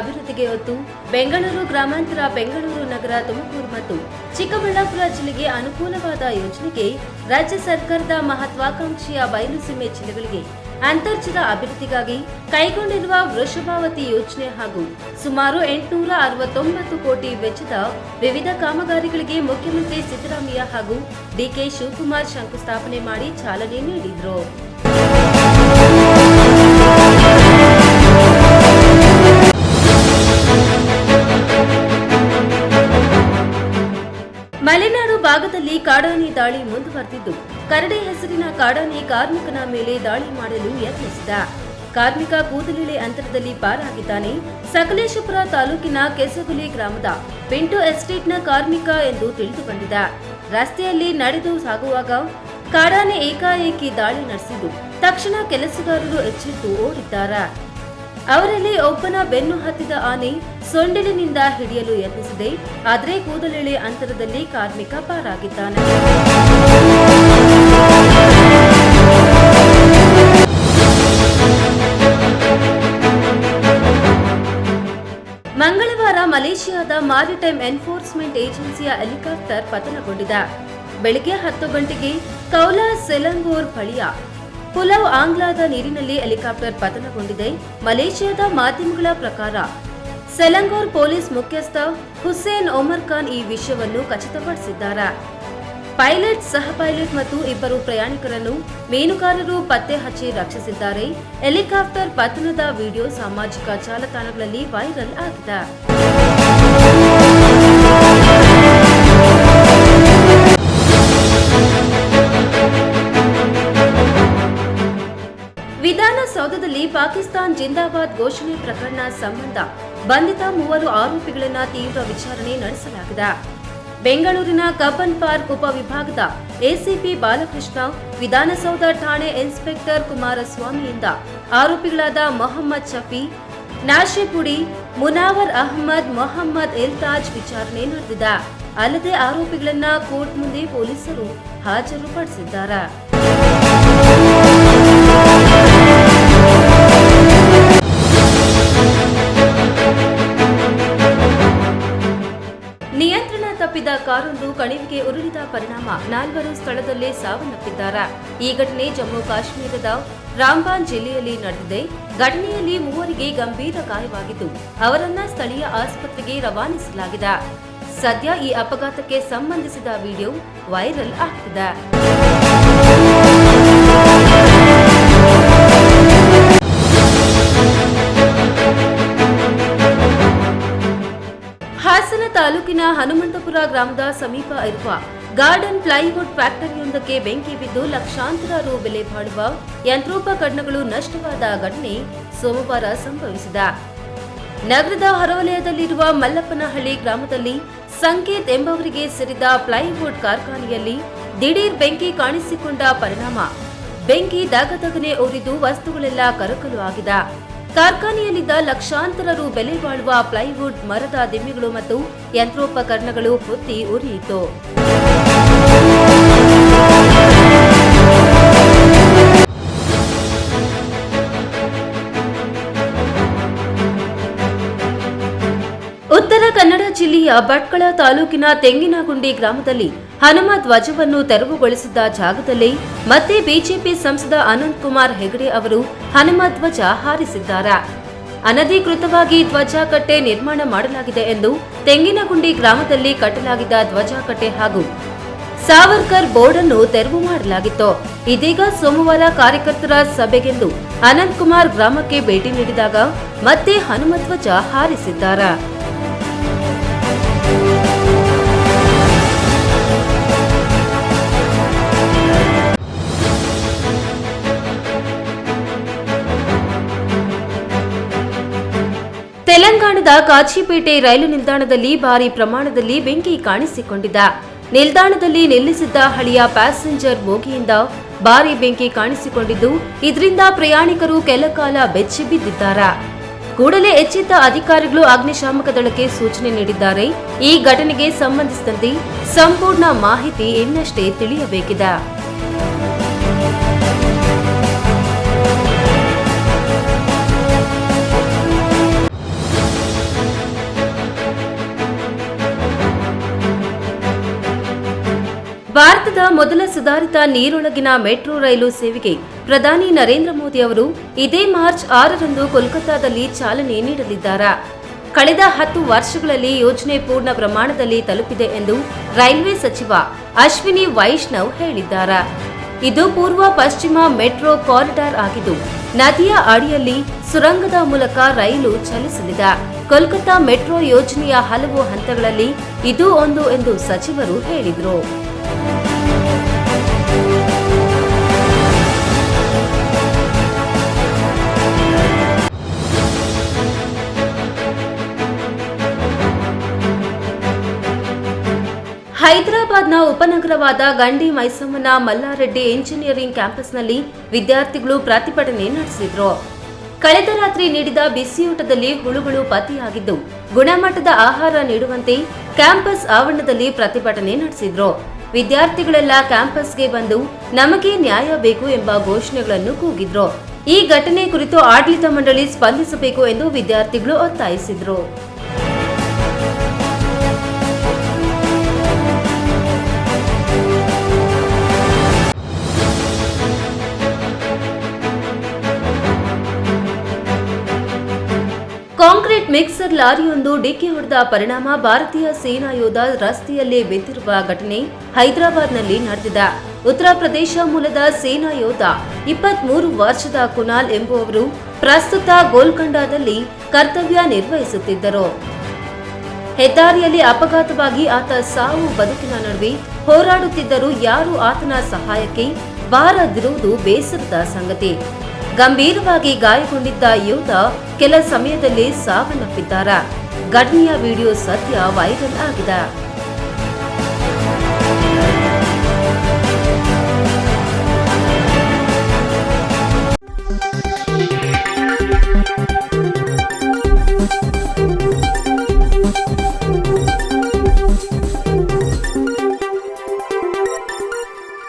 ಅಭಿವೃದ್ಧಿಗೆ ಒತ್ತು. ಬೆಂಗಳೂರು ಗ್ರಾಮಾಂತರ ಬೆಂಗಳೂರು ನಗರ ತುಮಕೂರು ಮತ್ತು ಚಿಕ್ಕಬಳ್ಳಾಪುರ ಜಿಲ್ಲೆಗೆ ಅನುಕೂಲವಾದ ಯೋಜನೆಗೆ ರಾಜ್ಯ ಸರ್ಕಾರದ ಮಹತ್ವಾಕಾಂಕ್ಷೆಯ ಬಯಲುಸೀಮೆ ಜಿಲ್ಲೆಗಳಿಗೆ ಅಂತರ್ಜಲ ಅಭಿವೃದ್ಧಿಗಾಗಿ ಕೈಗೊಂಡಿರುವ ವೃಷಭಾವತಿ ಯೋಜನೆ ಹಾಗೂ ಸುಮಾರು ಎಂಟುನೂರ ಅರವತ್ತೊಂಬತ್ತು ಕೋಟಿ ವೆಚ್ಚದ ವಿವಿಧ ಕಾಮಗಾರಿಗಳಿಗೆ ಮುಖ್ಯಮಂತ್ರಿ ಸಿದ್ದರಾಮಯ್ಯ ಹಾಗೂ ಡಿಕೆ ಶಿವಕುಮಾರ್ ಶಂಕುಸ್ಥಾಪನೆ ಮಾಡಿ ಚಾಲನೆ ನೀಡಿದರು. ದಾಳಿ ಮುಂದುವರೆದಿದ್ದು. ಕರಡೆ ಹೆಸರಿನ ಕಾಡಾನೆ ಕಾರ್ಮಿಕನ ಮೇಲೆ ದಾಳಿ ಮಾಡಲು ಯತ್ನಿಸಿದ. ಕಾರ್ಮಿಕ ಕೂದಲಿಳೆ ಅಂತರದಲ್ಲಿ ಪಾರಾಗಿದ್ದಾನೆ. ಸಕಲೇಶಪುರ ತಾಲೂಕಿನ ಕೆಸಗುಲಿ ಗ್ರಾಮದ ಪಿಂಟು ಎಸ್ಟೇಟ್ನ ಕಾರ್ಮಿಕ ಎಂದು ತಿಳಿದು ಬಂದಿದೆ ರಸ್ತೆಯಲ್ಲಿ ನಡೆದು ಸಾಗುವಾಗ ಕಾಡಾನೆ ಏಕಾಏಕಿ ದಾಳಿ ನಡೆಸಿದ್ದು. ತಕ್ಷಣ ಕೆಲಸಗಾರರು ಎಚ್ಚೆತ್ತು ಓಡಿದ್ದಾರೆ. ಅವರಲ್ಲಿ ಒಬ್ಬನ ಬೆನ್ನು ಹತ್ತಿದ ಆನೆ ಸೊಂಡಿಲಿನಿಂದ ಹಿಡಿಯಲು ಯತ್ನಿಸಿದೆ. ಆದರೆ ಕೂದಲೆಳೆ ಅಂತರದಲ್ಲಿ ಕಾರ್ಮಿಕ ಪಾರಾಗಿದ್ದಾನೆ. ಮಂಗಳವಾರ ಮಲೇಷಿಯಾದ ಮಾರಿಟೈಮ್ ಎನ್ಫೋರ್ಸ್ಮೆಂಟ್ ಏಜೆನ್ಸಿಯ ಹೆಲಿಕಾಪ್ಟರ್ ಪತನಗೊಂಡಿದೆ. ಬೆಳಗ್ಗೆ ಹತ್ತು ಗಂಟೆಗೆ ಕೌಲಾ ಸೆಲಂಗೋರ್ ಬಳಿಯ ಪುಲವ್ ಆಂಗ್ಲಾದ ನೀರಿನಲ್ಲಿ ಹೆಲಿಕಾಪ್ಟರ್ ಪತನಗೊಂಡಿದೆ. ಮಲೇಷ್ಯಾದ ಮಾಧ್ಯಮಗಳ ಪ್ರಕಾರ, ಸೆಲಂಗೋರ್ ಪೊಲೀಸ್ ಮುಖ್ಯಸ್ಥ ಹುಸೇನ್ ಒಮರ್ ಖಾನ್ ಈ ವಿಷಯವನ್ನು ಖಚಿತಪಡಿಸಿದ್ದಾರೆ. ಪೈಲಟ್, ಸಹ ಪೈಲಟ್ ಮತ್ತು ಇಬ್ಬರು ಪ್ರಯಾಣಿಕರನ್ನು ಮೀನುಗಾರರು ಪತ್ತೆ ಹಚ್ಚಿ ರಕ್ಷಿಸಿದ್ದಾರೆ. ಹೆಲಿಕಾಪ್ಟರ್ ಪತನದ ವಿಡಿಯೋ ಸಾಮಾಜಿಕ ಜಾಲತಾಣಗಳಲ್ಲಿ ವೈರಲ್ ಆಗಿದೆ. ಪಾಕಿಸ್ತಾನ್ ಜಿಂದಾಬಾದ್ ಘೋಷಣೆ ಪ್ರಕರಣ ಸಂಬಂಧ ಬಂಧಿತ ಮೂವರು ಆರೋಪಿಗಳನ್ನ ತೀವ್ರ ವಿಚಾರಣೆ ನಡೆಸಲಾಗಿದೆ. ಬೆಂಗಳೂರಿನ ಕಬ್ಬನ್ ಪಾರ್ಕ್ ಉಪವಿಭಾಗದ ಎಸಿಪಿ ಬಾಲಕೃಷ್ಣ, ವಿಧಾನಸೌಧ ಠಾಣೆ ಇನ್ಸ್ಪೆಕ್ಟರ್ ಕುಮಾರಸ್ವಾಮಿಯಿಂದ ಆರೋಪಿಗಳಾದ ಮೊಹಮ್ಮದ್ ಶಫಿ, ನಾಶಿಪುಡಿ, ಮುನಾವರ್ ಅಹಮದ್, ಮೊಹಮ್ಮದ್ ಇಲ್ತಾಜ್ ವಿಚಾರಣೆ ನಡೆದಿದೆ. ಅಲ್ಲದೆ ಆರೋಪಿಗಳನ್ನ ಕೋರ್ಟ್ ಮುಂದೆ ಪೊಲೀಸರು ಹಾಜರುಪಡಿಸಿದ್ದಾರೆ. ತಪ್ಪಿದ ಕಾರೊಂದು ಕಣಿವೆಗೆ ಉರುಳಿದ ಪರಿಣಾಮ ನಾಲ್ವರು ಸ್ಥಳದಲ್ಲೇ ಸಾವನ್ನಪ್ಪಿದ್ದಾರೆ. ಈ ಘಟನೆ ಜಮ್ಮು ಕಾಶ್ಮೀರದ ರಾಂಬಾನ್ ಜಿಲ್ಲೆಯಲ್ಲಿ ನಡೆದಿದೆ. ಘಟನೆಯಲ್ಲಿ ಮೂವರಿಗೆ ಗಂಭೀರ ಗಾಯವಾಗಿದ್ದು, ಅವರನ್ನ ಸ್ಥಳೀಯ ಆಸ್ಪತ್ರೆಗೆ ರವಾನಿಸಲಾಗಿದೆ. ಸದ್ಯ ಈ ಅಪಘಾತಕ್ಕೆ ಸಂಬಂಧಿಸಿದ ವಿಡಿಯೋ ವೈರಲ್ ಆಗ್ತಿದೆ. ಹಾಸನ ತಾಲೂಕಿನ ಹನುಮಂತಪುರ ಗ್ರಾಮದ ಸಮೀಪ ಇರುವ ಗಾರ್ಡನ್ ಪ್ಲೈವುಡ್ ಫ್ಯಾಕ್ಟರಿಯೊಂದಕ್ಕೆ ಬೆಂಕಿ ಬಿದ್ದು ಲಕ್ಷಾಂತರ ರು ಬೆಲೆ ಬಾಳುವ ಯಂತ್ರೋಪಕರಣಗಳು ನಷ್ಟವಾದ ಘಟನೆ ಸೋಮವಾರ ಸಂಭವಿಸಿದ. ನಗರದ ಹೊರವಲಯದಲ್ಲಿರುವ ಮಲ್ಲಪ್ಪನಹಳ್ಳಿ ಗ್ರಾಮದಲ್ಲಿ ಸಂಕೇತ್ ಎಂಬವರಿಗೆ ಸೇರಿದ ಪ್ಲೈವುಡ್ ಕಾರ್ಖಾನೆಯಲ್ಲಿ ದಿಢೀರ್ ಬೆಂಕಿ ಕಾಣಿಸಿಕೊಂಡ ಪರಿಣಾಮ. ಬೆಂಕಿ ದಗದಗನೆ ಉರಿದು ವಸ್ತುಗಳೆಲ್ಲ ಕರಕಲು ಆಗಿದೆ. ಕಾರ್ಖಾನೆಯಲ್ಲಿದ್ದ ಲಕ್ಷಾಂತರ ರು ಬೆಲೆ ಬಾಳುವ ಪ್ಲೈವುಡ್, ಮರದ ದಿಮ್ಮಿಗಳು ಮತ್ತು ಯಂತ್ರೋಪಕರಣಗಳು ಹೊತ್ತಿ ಉರಿಯಿತು. ಉತ್ತರ ಕನ್ನಡ ಜಿಲ್ಲೆಯ ಭಟ್ಕಳ ತಾಲೂಕಿನ ತೆಂಗಿನಗುಂಡಿ ಗ್ರಾಮದಲ್ಲಿ ಹನುಮ ಧ್ವಜವನ್ನು ತೆರವುಗೊಳಿಸಿದ್ದ ಜಾಗದಲ್ಲಿ ಮತ್ತೆ ಬಿಜೆಪಿ ಸಂಸದ ಅನಂತ್ ಕುಮಾರ್ ಹೆಗಡೆ ಅವರು ಹನುಮ ಧ್ವಜ ಹಾರಿಸಿದ್ದಾರೆ. ಅನಧಿಕೃತವಾಗಿ ಧ್ವಜ ಕಟ್ಟೆ ನಿರ್ಮಾಣ ಮಾಡಲಾಗಿದೆ ಎಂದು ತೆಂಗಿನಗುಂಡಿ ಗ್ರಾಮದಲ್ಲಿ ಕಟ್ಟಲಾಗಿದ್ದ ಧ್ವಜ ಕಟ್ಟೆ ಹಾಗೂ ಸಾವರ್ಕರ್ ಬೋರ್ಡ್ ಅನ್ನು ತೆರವು ಮಾಡಲಾಗಿತ್ತು. ಇದೀಗ ಸೋಮವಾರ ಕಾರ್ಯಕರ್ತರ ಸಭೆಗೆಂದು ಅನಂತ್ ಕುಮಾರ್ ಗ್ರಾಮಕ್ಕೆ ಭೇಟಿ ನೀಡಿದಾಗ ಮತ್ತೆ ಹನುಮ ಧ್ವಜ ಹಾರಿಸಿದ್ದಾರೆ. ತೆಲಂಗಾಣದ ಕಾಚಿಪೇಟೆ ರೈಲು ನಿಲ್ದಾಣದಲ್ಲಿ ಭಾರಿ ಪ್ರಮಾಣದಲ್ಲಿ ಬೆಂಕಿ ಕಾಣಿಸಿಕೊಂಡಿದ್ದ ನಿಲ್ದಾಣದಲ್ಲಿ ನಿಲ್ಲಿಸಿದ್ದ ಹಳೆಯ ಪ್ಯಾಸೆಂಜರ್ ಬೋಗಿಯಿಂದ ಭಾರಿ ಬೆಂಕಿ ಕಾಣಿಸಿಕೊಂಡಿದ್ದು, ಇದರಿಂದ ಪ್ರಯಾಣಿಕರು ಕೆಲಕಾಲ ಬೆಚ್ಚಿ ಬಿದ್ದಿದ್ದಾರೆ. ಕೂಡಲೇ ಎಚ್ಚೆತ್ತ ಅಧಿಕಾರಿಗಳು ಅಗ್ನಿಶಾಮಕ ದಳಕ್ಕೆ ಸೂಚನೆ ನೀಡಿದ್ದಾರೆ. ಈ ಘಟನೆಗೆ ಸಂಬಂಧಿಸಿದಂತೆ ಸಂಪೂರ್ಣ ಮಾಹಿತಿ ಇನ್ನಷ್ಟೇ ತಿಳಿಯಬೇಕಿದೆ. ಭಾರತದ ಮೊದಲ ಸುಧಾರಿತ ನೀರೊಳಗಿನ ಮೆಟ್ರೋ ರೈಲು ಸೇವೆಗೆ ಪ್ರಧಾನಿ ನರೇಂದ್ರ ಮೋದಿ ಅವರು ಇದೇ ಮಾರ್ಚ್ ಆರರಂದು ಕೋಲ್ಕತ್ತಾದಲ್ಲಿ ಚಾಲನೆ ನೀಡಲಿದ್ದಾರೆ. ಕಳೆದ ಹತ್ತು ವರ್ಷಗಳಲ್ಲಿ ಯೋಜನೆ ಪೂರ್ಣ ಪ್ರಮಾಣದಲ್ಲಿ ತಲುಪಿದೆ ಎಂದು ರೈಲ್ವೆ ಸಚಿವ ಅಶ್ವಿನಿ ವೈಷ್ಣವ್ ಹೇಳಿದ್ದಾರೆ. ಇದು ಪೂರ್ವ ಪಶ್ಚಿಮ ಮೆಟ್ರೋ ಕಾರಿಡಾರ್ ಆಗಿದ್ದು, ನದಿಯ ಅಡಿಯಲ್ಲಿ ಸುರಂಗದ ಮೂಲಕ ರೈಲು ಚಲಿಸಲಿದೆ. ಕೋಲ್ಕತ್ತಾ ಮೆಟ್ರೋ ಯೋಜನೆಯ ಹಲವು ಹಂತಗಳಲ್ಲಿ ಇದು ಒಂದು ಎಂದು ಸಚಿವರು ಹೇಳಿದರು. ಹೈದರಾಬಾದ್ನ ಉಪನಗರವಾದ ಗಂಡಿ ಮೈಸಮ್ಮನ ಮಲ್ಲಾರೆಡ್ಡಿ ಇಂಜಿನಿಯರಿಂಗ್ ಕ್ಯಾಂಪಸ್ನಲ್ಲಿ ವಿದ್ಯಾರ್ಥಿಗಳು ಪ್ರತಿಭಟನೆ ನಡೆಸಿದ್ರು. ಕಳೆದ ರಾತ್ರಿ ನೀಡಿದ ಬಿಸಿಯೂಟದಲ್ಲಿ ಹುಳುಗಳು ಪತ್ತೆಯಾಗಿದ್ದು, ಗುಣಮಟ್ಟದ ಆಹಾರ ನೀಡುವಂತೆ ಕ್ಯಾಂಪಸ್ ಆವರಣದಲ್ಲಿ ಪ್ರತಿಭಟನೆ ನಡೆಸಿದ್ರು. ವಿದ್ಯಾರ್ಥಿಗಳೆಲ್ಲ ಕ್ಯಾಂಪಸ್ಗೆ ಬಂದು, ನಮಗೆ ನ್ಯಾಯ ಬೇಕು ಎಂಬ ಘೋಷಣೆಗಳನ್ನು ಕೂಗಿದ್ರು. ಈ ಘಟನೆ ಕುರಿತು ಆಡಳಿತ ಮಂಡಳಿ ಸ್ಪಂದಿಸಬೇಕು ಎಂದು ವಿದ್ಯಾರ್ಥಿಗಳು ಒತ್ತಾಯಿಸಿದ್ರು. ಕಾಂಕ್ರೀಟ್ ಮಿಕ್ಸರ್ ಲಾರಿಯೊಂದು ಡಿಕ್ಕಿ ಹೊಡೆದ ಪರಿಣಾಮ ಭಾರತೀಯ ಸೇನಾ ಯೋಧ ರಸ್ತೆಯಲ್ಲೇ ಬಿದ್ದಿರುವ ಘಟನೆ ಹೈದರಾಬಾದ್ನಲ್ಲಿ ನಡೆದಿದೆ. ಉತ್ತರ ಪ್ರದೇಶ ಮೂಲದ ಸೇನಾ ಯೋಧ ಇಪ್ಪತ್ಮೂರು ವರ್ಷದ ಕುನಾಲ್ ಎಂಬುವವರು ಪ್ರಸ್ತುತ ಗೋಲ್ಕಂಡಾದಲ್ಲಿ ಕರ್ತವ್ಯ ನಿರ್ವಹಿಸುತ್ತಿದ್ದರು. ಹೆದ್ದಾರಿಯಲ್ಲಿ ಅಪಘಾತವಾಗಿ ಆತ ಸಾವು ಬದುಕಿನ ನಡುವೆ ಹೋರಾಡುತ್ತಿದ್ದರೂ ಯಾರೂ ಆತನ ಸಹಾಯಕ್ಕೆ ಬಾರದಿರುವುದು ಬೇಸರದ ಸಂಗತಿ. ಗಂಭೀರವಾಗಿ ಗಾಯಗೊಂಡಿದ್ದ ಯೋಧ ಕೆಲ ಸಮಯದಲ್ಲಿ ಸಾವನ್ನಪ್ಪಿದ್ದಾರೆ. ಘಟನೆಯ ವಿಡಿಯೋ ಸದ್ಯ ವೈರಲ್ ಆಗಿದೆ.